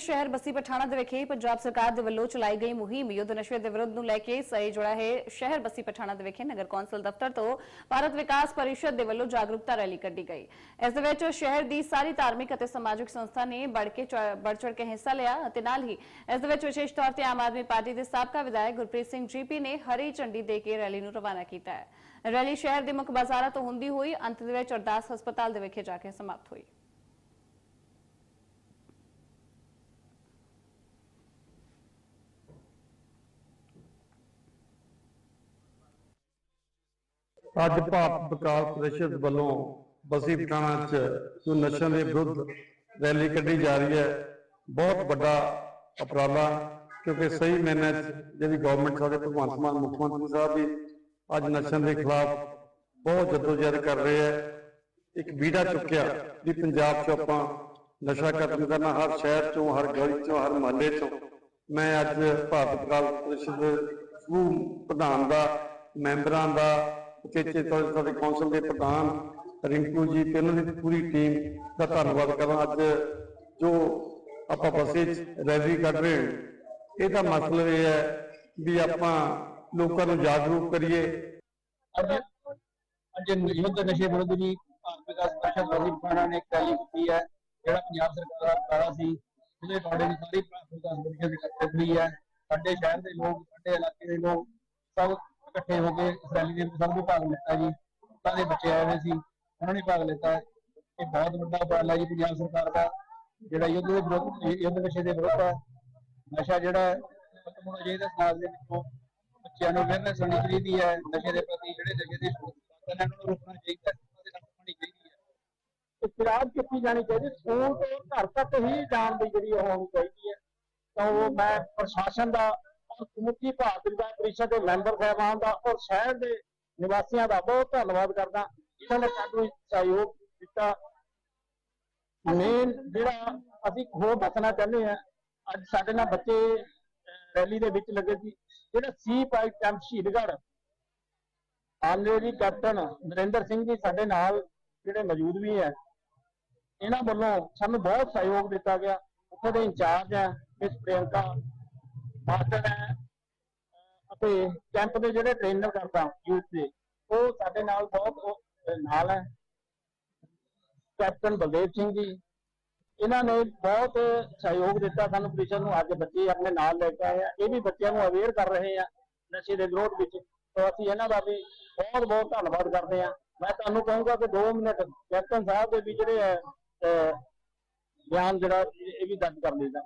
ਸ਼ਹਿਰ ਬਸੀ ਪਠਾਣਾ ਦੇ ਵਿਖੇ ਪੰਜਾਬ ਸਰਕਾਰ ਦੇ ਵੱਲੋਂ ਚਲਾਈ ਗਈ ਮੁਹਿੰਮ, ਯੁੱਧ ਨਸ਼ੇ ਦੇ ਵਿਰੁੱਧ ਨੂੰ ਲੈ ਕੇ ਸਹੀ ਜੁੜਾ ਹੈ ਸ਼ਹਿਰ ਬਸੀ ਪਠਾਣਾ ਦੇ ਵਿਖੇ ਨਗਰ ਕੌਂਸਲ ਦਫ਼ਤਰ ਤੋਂ ਭਾਰਤ ਵਿਕਾਸ ਪਰਿਸ਼ਦ ਦੇ ਵੱਲੋਂ ਜਾਗਰੂਕਤਾ ਰੈਲੀ ਕੱਢੀ ਗਈ। ਇਸ ਦੇ ਵਿੱਚ ਸ਼ਹਿਰ ਦੀ ਸਾਰੀ ਧਾਰਮਿਕ ਅਤੇ ਸਮਾਜਿਕ ਸੰਸਥਾ ਨੇ ਬੜ ਕੇ ਬੜ ਚੜ ਕੇ ਹਿੱਸਾ ਲਿਆ ਅਤੇ ਨਾਲ ਹੀ ਇਸ ਦੇ ਵਿੱਚ ਵਿਸ਼ੇਸ਼ ਤੌਰ ਤੇ ਆਮ ਆਦਮੀ ਪਾਰਟੀ ਦੇ ਸਾਬਕਾ ਵਿਧਾਇਕ ਗੁਰਪ੍ਰੀਤ ਸਿੰਘ ਜੀਪੀ ਨੇ ਹਰੀ ਝੰਡੀ ਦੇ ਕੇ ਰੈਲੀ ਨੂੰ ਰਵਾਨਾ ਕੀਤਾ ਹੈ। ਰੈਲੀ ਸ਼ਹਿਰ ਦੇ ਮੁੱਖ ਬਾਜ਼ਾਰਾਂ ਤੋਂ ਹੁੰਦੀ ਹੋਈ, ਅੰਤ ਦੇ ਵਿੱਚ ਅਰਦਾਸ ਹਸਪਤਾਲ ਦੇ ਵਿਖੇ ਜਾ ਕੇ ਸਮਾਪਤ ਹੋਈ। ਅੱਜ ਭਾਰਤ ਵਿਕਾਸ ਪ੍ਰੀਸ਼ਦ ਵੱਲੋਂ ਬਸੀ ਪਠਾਣਾ 'ਚ ਜੋ ਨਸ਼ਿਆਂ ਦੇ ਵਿਰੁੱਧ ਰੈਲੀ ਕੱਢੀ ਜਾ ਰਹੀ ਹੈ, ਬਹੁਤ ਵੱਡਾ ਉਪਰਾਲਾ, ਕਿਉਂਕਿ ਸਹੀ ਮੈਨੇ ਜਿਹੜੀ ਗਵਰਨਮੈਂਟ ਸਾਡੇ ਭਗਵੰਤ ਮਾਨ ਮੁੱਖ ਮੰਤਰੀ ਸਾਹਿਬ ਵੀ ਅੱਜ ਨਸ਼ਿਆਂ ਦੇ ਖਿਲਾਫ ਬਹੁਤ ਜਦੋਜਹਿਦ ਕਰ ਰਹੇ ਹੈ। ਇੱਕ ਬੀੜਾ ਚੁੱਕਿਆ ਵੀ ਪੰਜਾਬ 'ਚ ਆਪਾਂ ਨਸ਼ਾ ਖਤਮ ਕਰਨਾ ਹਰ ਸ਼ਹਿਰ 'ਚੋਂ, ਹਰ ਗਲੀ 'ਚੋਂ, ਹਰ ਮਹੱਲੇ 'ਚੋਂ ਮੈਂ ਅੱਜ ਭਾਰਤ ਵਿਕਾਸ ਪ੍ਰੀਸ਼ਦ ਸਮੂਹ ਪ੍ਰਧਾਨ ਦਾ, ਮੈਂਬਰਾਂ ਦਾ ਉਚੇਚੇ ਤੌਰ ਸਾਡੇ ਕੌਂਸਲ ਦੇ ਪ੍ਰਧਾਨ ਰਿੰਕੂ ਜੀ ਤੇ ਉਹਨਾਂ ਦੀ ਪੂਰੀ ਟੀਮ ਦਾ ਧੰਨਵਾਦ ਕਰਾਂ। ਅੱਜ ਜੋ ਆਪਾਂ ਬਸੇ ਰੈਲੀ ਕੱਢ ਰਹੇ ਹਾਂ, ਇਹਦਾ ਮਤਲਬ ਇਹ ਹੈ ਵੀ ਆਪਾਂ ਲੋਕਾਂ ਨੂੰ ਜਾਗਰੂਕ ਕਰੀਏ। ਅੱਜ ਯੁੱਧ ਨਸ਼ੇ ਵਿਰੁੱਧ ਜੀ ਭਾਰਤ ਵਿਕਾਸ ਪਰਿਸ਼ਦ ਵਾਸੀ ਨੇ ਇੱਕ ਰੈਲੀ ਕੀਤੀ ਹੈ, ਜਿਹੜਾ ਪੰਜਾਬ ਸਰਕਾਰ ਦਾ ਉਪਰਾਲਾ ਸੀ ਉਹਦੇ ਅਕੋਰਡਿੰਗ ਸਾਰੀ ਵਿਕਾਸ ਪਰਿਸ਼ਦ ਇਕੱਠੇ ਹੋਈ ਹੈ। ਸਾਡੇ ਸ਼ਹਿਰ ਦੇ ਲੋਕ, ਸਾਡੇ ਇਲਾਕੇ ਦੇ ਲੋਕ ਸਭ ਇਕੱਠੇ ਹੋ ਕੇ ਇਸ ਰੈਲੀ ਦੇ ਵਿੱਚ ਸਭ ਨੇ ਭਾਗ ਲਿੱਤਾ ਜੀ। ਉਹਨਾਂ ਦੇ ਬੱਚੇ ਆਏ ਹੋਏ ਸੀ, ਉਹਨਾਂ ਨੇ ਭਾਗ ਲਿੱਤਾ। ਇਹ ਬਹੁਤ ਵੱਡਾ ਉਪਰਾਲਾ ਜੀ ਪੰਜਾਬ ਸਰਕਾਰ ਦਾ, ਜਿਹੜਾ ਯੁੱਧ ਦੇ ਵਿਰੁੱਧ ਯੁੱਧ ਨਸ਼ੇ ਦੇ ਵਿਰੁੱਧ ਹੈ। ਨਸ਼ਾ ਜਿਹੜਾ ਖਤਮ ਹੋਣਾ ਚਾਹੀਦਾ ਸਮਾਜ ਦੇ ਵਿੱਚੋਂ ਬੱਚਿਆਂ ਨੂੰ ਅਵੇਅਰਨੈਸ ਹੋਣੀ ਚਾਹੀਦੀ ਹੈ, ਨਸ਼ੇ ਦੇ ਪ੍ਰਤੀ ਜਿਹੜੇ ਨਸ਼ੇ ਦੇ ਸ਼ੌਕੀਨ ਹਨ ਉਹਨਾਂ ਨੂੰ ਰੋਕਣਾ ਚਾਹੀਦਾ ਉਹਨਾਂ ਨਾਲ ਹੋਣੀ ਚਾਹੀਦੀ ਹੈ। ਇਤਰਾਜ਼ ਕੀਤੀ ਜਾਣੀ ਚਾਹੀਦੀ, ਸਕੂਲ ਤੋਂ ਘਰ ਤੱਕ ਹੀ ਜਾਣ ਦੀ ਜਿਹੜੀ ਉਹ ਹੋਣੀ ਚਾਹੀਦੀ ਹੈ। ਤਾਂ ਉਹ ਮੈਂ ਪ੍ਰਸ਼ਾਸਨ ਦਾ ਸਮੁੱਚੀ ਭਾਰਤ ਵਿਧਾਨ ਪ੍ਰੀਸ਼ਦ ਦੇ ਮੈਂਬਰ ਸਾਹਿਬਾਨ ਦਾ ਔਰ ਸ਼ਹਿਰ ਦੇ ਨਿਵਾਸੀਆਂ ਦਾ ਬਹੁਤ ਧੰਨਵਾਦ ਕਰਦਾ। ਜਿਨ੍ਹਾਂ ਨੇ ਸਾਨੂੰ ਸਹਿਯੋਗ ਦਿੱਤਾ। ਮੇਨ ਜਿਹੜਾ ਅਸੀਂ ਹੋਰ ਦੱਸਣਾ ਚਾਹੁੰਦੇ ਹਾਂ, ਅੱਜ ਸਾਡੇ ਨਾਲ ਬੱਚੇ ਰੈਲੀ ਦੇ ਵਿੱਚ ਲੱਗੇ ਸੀ। ਜਿਹੜਾ ਸੀ ਪਾਈ camp Shahidgarh honorary captain Narinder Singh ji ਸਾਡੇ ਨਾਲ ਜਿਹੜੇ ਮੌਜੂਦ ਵੀ ਹੈ, ਇਹਨਾਂ ਵੱਲੋਂ ਸਾਨੂੰ ਬਹੁਤ ਸਹਿਯੋਗ ਦਿੱਤਾ ਗਿਆ। ਉੱਥੇ ਦੇ ਇੰਚਾਰਜ ਹੈ, ਮਿਸ ਪ੍ਰਿਯੰਕਾ ਮਾਸਟਰ ਹੈ ਅਹ ਕੈਂਪ ਦੇ ਜਿਹੜੇ ਟ੍ਰੇਨਰ ਕਰਦਾ ਯੂਥ ਦੇ, ਉਹ ਸਾਡੇ ਨਾਲ ਬਹੁਤ ਨਾਲ ਹੈ। ਕੈਪਟਨ ਬਲਦੇਵ ਸਿੰਘ ਜੀ, ਇਹਨਾਂ ਨੇ ਬਹੁਤ ਸਹਿਯੋਗ ਦਿੱਤਾ ਸਾਨੂੰ ਪ੍ਰੀਸ਼ਦ ਨੂੰ, ਅੱਜ ਬੱਚੇ ਆਪਣੇ ਨਾਲ ਲੈ ਕੇ ਆਏ ਆ। ਇਹ ਵੀ ਬੱਚਿਆਂ ਨੂੰ ਅਵੇਅਰ ਕਰ ਰਹੇ ਆ ਨਸ਼ੇ ਦੇ ਵਿਰੋਧ ਵਿੱਚ। ਤਾਂ ਅਸੀਂ ਇਹਨਾਂ ਦਾ ਵੀ ਬਹੁਤ ਬਹੁਤ ਧੰਨਵਾਦ ਕਰਦੇ ਆ। ਮੈਂ ਤੁਹਾਨੂੰ ਕਹੂੰਗਾ ਕਿ 2 ਮਿੰਟ ਕੈਪਟਨ ਸਾਹਿਬ ਦੇ ਵੀ ਜਿਹੜੇ ਹੈ ਬਿਆਨ ਜਿਹੜਾ ਇਹ ਇਹ ਵੀ ਦਰਜ ਕਰ ਲਈਦਾ।